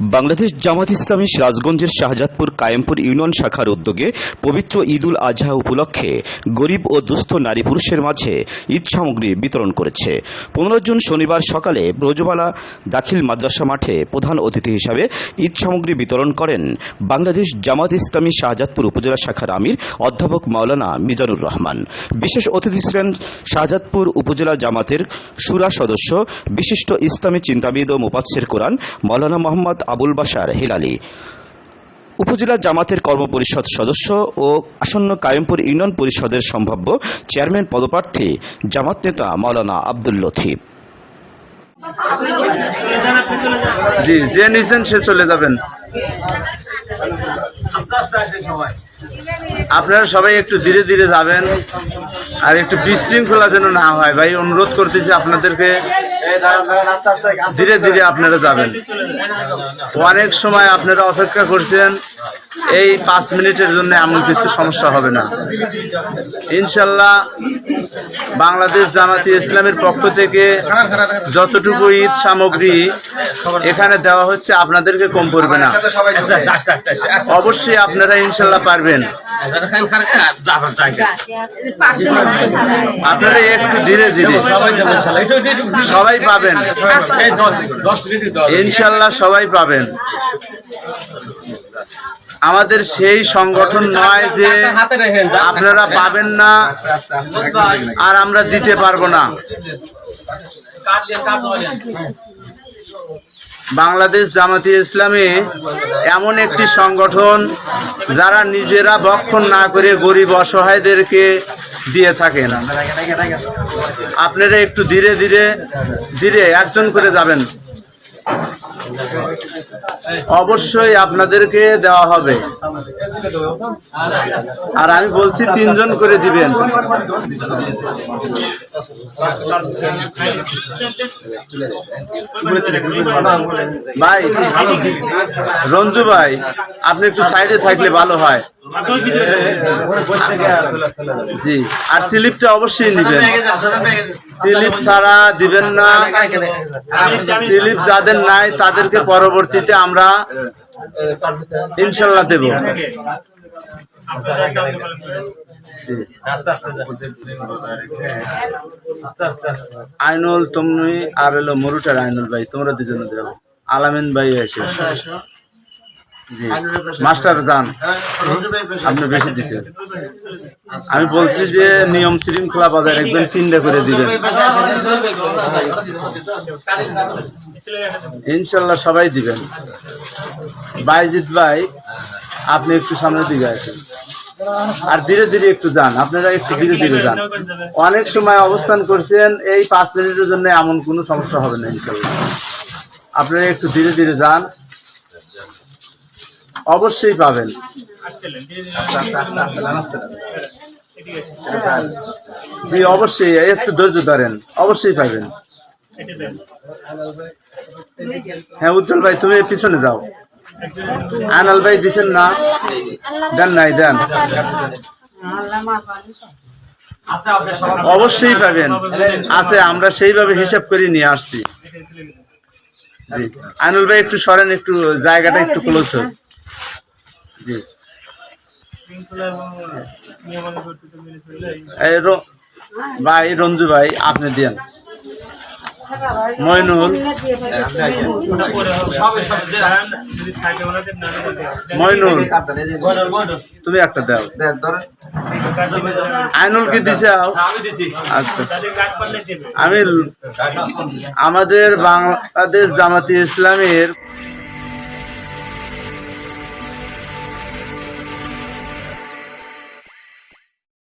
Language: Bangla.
বাংলাদেশ জামাত ইসলামী সিরাজগঞ্জের শাহজাদপুর কায়েমপুর ইউনিয়ন শাখার উদ্যোগে পবিত্র ঈদুল আজহা উপলক্ষে গরিব ও দুস্থ নারী পুরুষের মাঝে ঈদ সামগ্রী বিতরণ করেছে। পনেরো জুন শনিবার সকালে ব্রজবালা দাখিল মাদ্রাসা মাঠে প্রধান অতিথি হিসাবে ঈদ সামগ্রী বিতরণ করেন বাংলাদেশ জামাত ইসলামী শাহজাদপুর উপজেলা শাখার আমির অধ্যাপক মাওলানা মিজানুর রহমান। বিশেষ অতিথি ছিলেন শাহজাদপুর উপজেলা জামাতের সুরা সদস্য, বিশিষ্ট ইসলামী চিন্তাবিদ ও মুপাচ্ছের কোরআন মাওলানা মোহাম্মদ আবুল বাসার হিলালি। উপজেলা জামাতের কর্মপরিষদ সদস্য ও আসন্ন কায়েমপুর ইউনিয়ন পরিষদের সম্ভাব্য চেয়ারম্যান পদপ্রার্থী জামাত নেতা মাওলানা আব্দুল লথিফ জি যে নিছেন সে চলে যাবেন। আপনারা সবাই একটু ধীরে ধীরে যাবেন আর একটু বিশৃঙ্খলা যেন না হয়। ভাই, অনুরোধ করতেছি আপনাদেরকে ধীরে ধীরে আপনারা যাবেন। অনেক সময় আপনারা অপেক্ষা করছেন, এই পাঁচ মিনিটের জন্য এমন কিছু সমস্যা হবে না। ইনশাল্লাহ বাংলাদেশ জামাতি ইসলামের পক্ষ থেকে যতটুকু ঈদ সামগ্রী এখানে দেওয়া হচ্ছে, আপনাদেরকে কম পড়বে না। অবশ্যই আপনারা ইনশাল্লাহ পারবেন। আপনারা একটু ধীরে ধীরে সবাই পাবেন। ইনশাল্লাহ সবাই পাবেন। আমাদের সেই সংগঠন নয় যে আপনারা পাবেন না আর আমরা দিতে পারব না। বাংলাদেশ জামাতি ইসলামী এমন একটি সংগঠন যারা নিজেরা ভক্ষণ না করে গরিব অসহায়দেরকে দিয়ে থাকেন আপনারা একটু ধীরে ধীরে ধীরে একজন করে যাবেন। অবশ্যই আপনাদেরকে দেওয়া হবে। আর আমি বলছি, তিনজন করে দিবেন। ভাই, রঞ্জু ভাই, আপনি একটু সাইডে থাকলে ভালো হয়। জি আর স্লিপটা অবশ্যই নেবেন স্লিপ ছাড়া দিবেন না স্লিপ যাদের নাই তাদেরকে পরবর্তীতে আমরা ইনশাল্লাহ দেব আইনুল তুমি আর হলো মরুটার আইনুল ভাই তোমরা দুজনে দেবো আলামিন ভাই এসে মাস্টার দান আপনি বেশি দিচ্ছেন আমি বলছি যে নিয়ম শৃঙ্খলা বজায় রাখবেন তিনটা করে দিবেন। ইনশাল্লাহ সবাই দিবেন। বাইজিৎ ভাই আপনি একটু সামনে দিকে আসেন। আর ধীরে ধীরে একটু যান। আপনারা একটু ধীরে ধীরে যান। অনেক সময় অবস্থান করছেন এই পাঁচ মিনিটের জন্য এমন কোনো সমস্যা হবে না ইনশাল্লাহ। আপনারা একটু ধীরে ধীরে যান। অবশ্যই পাবেন। জি, অবশ্যই একটু ধৈর্য ধরেন, অবশ্যই পাবেন। হ্যাঁ উজ্জ্বল ভাই, তুমি পিছনে যাও। আনাল ভাই দিছেন না? দেন নাই, দেন। অবশ্যই পাবেন। আছে, আমরা সেইভাবে হিসাব করে নিয়ে আসছি। আনুল ভাই, একটু সরেন, একটু জায়গাটা একটু ক্লোজ হোক। জি। এই র- ভাই রঞ্জু ভাই আপনি দেন মইনুল। মইনুল। তুমি একটা দাও। আইনুল কি দিছে আচ্ছা। আমি আমাদের বাংলাদেশ জামাতি ইসলামের